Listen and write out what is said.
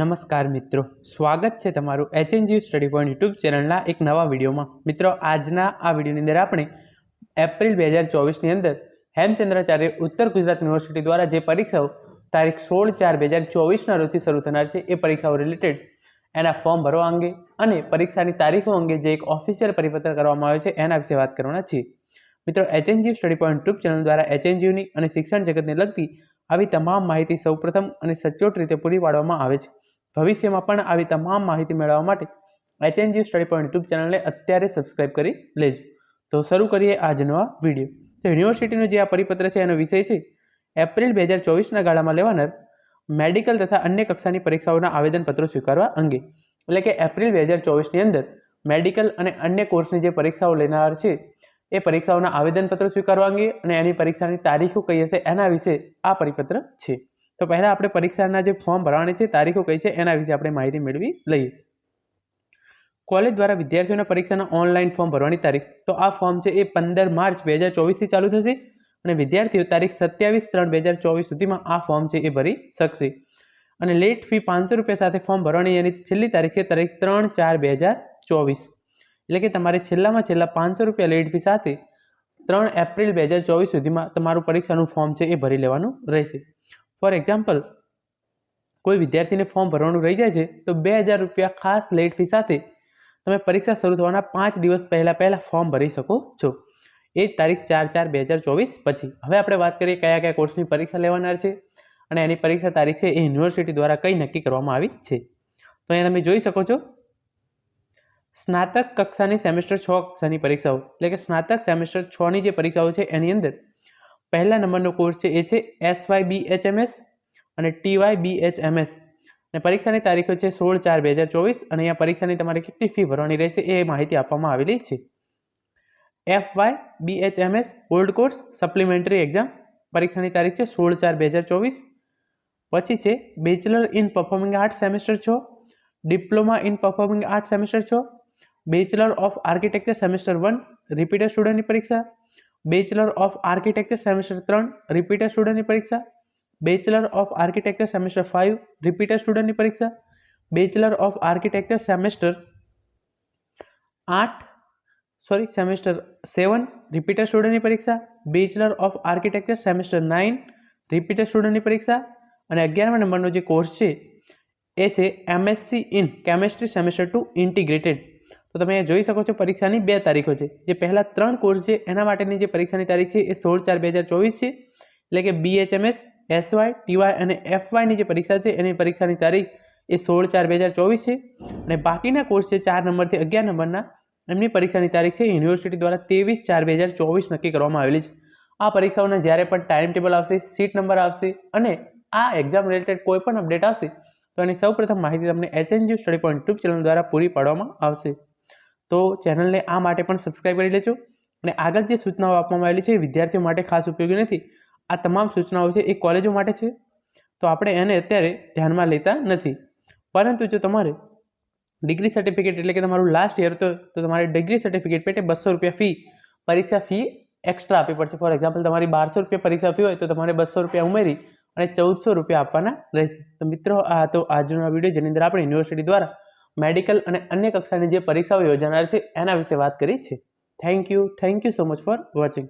નમસ્કાર મિત્રો. સ્વાગત છે તમારું એચએનજી સ્ટડી પોઈન્ટ યુટ્યુબ ચેનલના એક નવા વિડીયોમાં. મિત્રો, આજના આ વિડીયોની અંદર આપણે એપ્રિલ બે હજાર ચોવીસની અંદર હેમચંદ્રાચાર્ય ઉત્તર ગુજરાત યુનિવર્સિટી દ્વારા જે પરીક્ષાઓ તારીખ સોળ ચાર બે હજાર ચોવીસના રોજથી શરૂ થનાર છે, એ પરીક્ષાઓ રિલેટેડ એના ફોર્મ ભરવા અંગે અને પરીક્ષાની તારીખો અંગે જે એક ઓફિશિયલ પરિપત્ર કરવામાં આવ્યો છે, એના વિશે વાત કરવાના છીએ. મિત્રો HNG study point YouTube channel દ્વારા એચએનજીયુની અને શિક્ષણ જગતને લગતી આવી તમામ માહિતી સૌપ્રથમ અને સચોટ રીતે પૂરી પાડવામાં આવે છે. ભવિષ્યમાં પણ આવી તમામ માહિતી મેળવવા માટે એચએનજી સ્ટડી પોઈન્ટ યુટ્યુબ ચેનલને અત્યારે સબસ્ક્રાઇબ કરી લેજો. તો શરૂ કરીએ આજનો આ વીડિયો તો યુનિવર્સિટીનો જે આ પરિપત્ર છે, એનો વિષય છે, એપ્રિલ બે હજાર ચોવીસના ગાળામાં લેવાનાર મેડિકલ તથા અન્ય કક્ષાની પરીક્ષાઓના આવેદનપત્રો સ્વીકારવા અંગે. એટલે કે એપ્રિલ બે હજાર ચોવીસની અંદર મેડિકલ અને અન્ય કોર્સની જે પરીક્ષાઓ લેનાર છે, એ પરીક્ષાઓના આવેદનપત્રો સ્વીકારવા અંગે અને એની પરીક્ષાની તારીખો કઈ હશે એના વિશે આ પરિપત્ર છે. તો પહેલાં આપણે પરીક્ષાના જે ફોર્મ ભરવાની છે, તારીખો કઈ છે, એના વિશે આપણે માહિતી મેળવી લઈએ. કોલેજ દ્વારા વિદ્યાર્થીઓના પરીક્ષાના ઓનલાઈન ફોર્મ ભરવાની તારીખ. તો આ ફોર્મ છે એ પંદર માર્ચ બે હજાર ચોવીસથી ચાલુ થશે અને વિદ્યાર્થીઓ તારીખ સત્યાવીસ ત્રણ બે હજાર ચોવીસ સુધીમાં આ ફોર્મ છે એ ભરી શકશે. અને લેટ ફી પાંચસો રૂપિયા સાથે ફોર્મ ભરવાની એની છેલ્લી તારીખ છે, તારીખ ત્રણ ચાર બે હજાર ચોવીસ. એટલે કે તમારે છેલ્લામાં છેલ્લા પાંચસો રૂપિયા લેટ ફી સાથે ત્રણ એપ્રિલ બે હજાર ચોવીસ સુધીમાં તમારું પરીક્ષાનું ફોર્મ છે એ ભરી લેવાનું રહેશે. ફોર એક્ઝામ્પલ, કોઈ વિદ્યાર્થીને ફોર્મ ભરવાનું રહી જાય છે, તો બે હજાર રૂપિયા ખાસ લેટ ફી સાથે તમે પરીક્ષા શરૂ થવાના પાંચ દિવસ પહેલાં પહેલાં ફોર્મ ભરી શકો છો. એ તારીખ ચાર ચાર બે હજાર ચોવીસ પછી. હવે આપણે વાત કરીએ કયા કયા કોર્સની પરીક્ષા લેવાનાર છે અને એની પરીક્ષા તારીખ છે એ યુનિવર્સિટી દ્વારા કઈ નક્કી કરવામાં આવી છે. તો અહીંયા તમે જોઈ શકો છો, સ્નાતક કક્ષાની સેમેસ્ટર છ કક્ષાની પરીક્ષાઓ, એટલે કે સ્નાતક સેમેસ્ટર છની જે પરીક્ષાઓ છે એની અંદર પહેલા નંબરનો કોર્સ છે, એ છે S Y B H M S અને T Y B H M S અને પરીક્ષાની તારીખો છે સોળ ચાર બે હજાર ચોવીસ અને અહીંયા પરીક્ષાની તમારે કેટલી ફી ભરવાની રહેશે એ માહિતી આપવામાં આવેલી છે. F Y B H M S old course supplementary exam પરીક્ષાની તારીખ છે સોળ ચાર બે હજાર ચોવીસ. પછી છે bachelor in performing art semester છો diploma in performing art semester છો bachelor of architecture semester one repeater સ્ટુડન્ટની પરીક્ષા બેચલર ઓફ આર્કિટેક્ચર સેમેસ્ટર ત્રણ રિપીટર સ્ટુડન્ટની પરીક્ષા. Bachelor of architecture semester five repeater સ્ટુડન્ટની પરીક્ષા. બેચલર ઓફ આર્કિટેક્ચર સેમેસ્ટર આઠ sorry semester seven repeater સ્ટુડન્ટની પરીક્ષા. Bachelor of architecture semester nine repeater સ્ટુડન્ટની પરીક્ષા. અને અગિયારમા નંબરનો જે કોર્સ છે, એ છે MSc in chemistry semester two integrated તો તમે જોઈ શકો છો પરીક્ષાની બે તારીખો છે. જે પહેલાં ત્રણ કોર્સ છે, એના માટેની જે પરીક્ષાની તારીખ છે એ સોળ ચાર બે હજાર ચોવીસ છે. એટલે કે બીએચએમએસ એસવાય ટીવાય અને એફવાયની જે પરીક્ષા છે, એની પરીક્ષાની તારીખ એ સોળ ચાર બે હજાર ચોવીસ છે. અને બાકીના કોર્સ છે, ચાર નંબરથી અગિયાર નંબરના, એમની પરીક્ષાની તારીખ છે યુનિવર્સિટી દ્વારા ત્રેવીસ ચાર બે હજાર ચોવીસ નક્કી કરવામાં આવેલી છે. આ પરીક્ષાઓના જ્યારે પણ ટાઈમ ટેબલ આવશે સીટ નંબર આવશે અને આ એક્ઝામ રિલેટેડ કોઈ પણ અપડેટ આવશે, તો એની સૌપ્રથમ માહિતી તમને HNG study point YouTube channel દ્વારા પૂરી પાડવામાં આવશે. તો ચેનલને આ માટે પણ સબસ્ક્રાઈબ કરી લેજો અને આગળ જે સૂચનાઓ આપવામાં આવેલી છે એ વિદ્યાર્થીઓ માટે ખાસ ઉપયોગી નથી. આ તમામ સૂચનાઓ છે એ કોલેજો માટે છે. તો આપણે એને અત્યારે ધ્યાનમાં લેતા નથી. પરંતુ જો તમારે ડિગ્રી સર્ટિફિકેટ એટલે કે તમારું લાસ્ટ યર તો તો તમારે ડિગ્રી સર્ટિફિકેટ પેટે બસો રૂપિયા ફી પરીક્ષા ફી એક્સ્ટ્રા આપવી પડશે. ફોર એક્ઝામ્પલ તમારી બારસો રૂપિયા પરીક્ષા ફી હોય તો તમારે બસો રૂપિયા ઉમેરી અને ચૌદસો રૂપિયા આપવાના રહેશે. તો મિત્રો, આ હતો આજનો વીડિયો જેની અંદર આપણે યુનિવર્સિટી દ્વારા મેડિકલ અને અન્ય કક્ષાની જે પરીક્ષાઓ યોજાનાર છે, એના વિશે વાત કરી છે. Thank you thank you so much for watching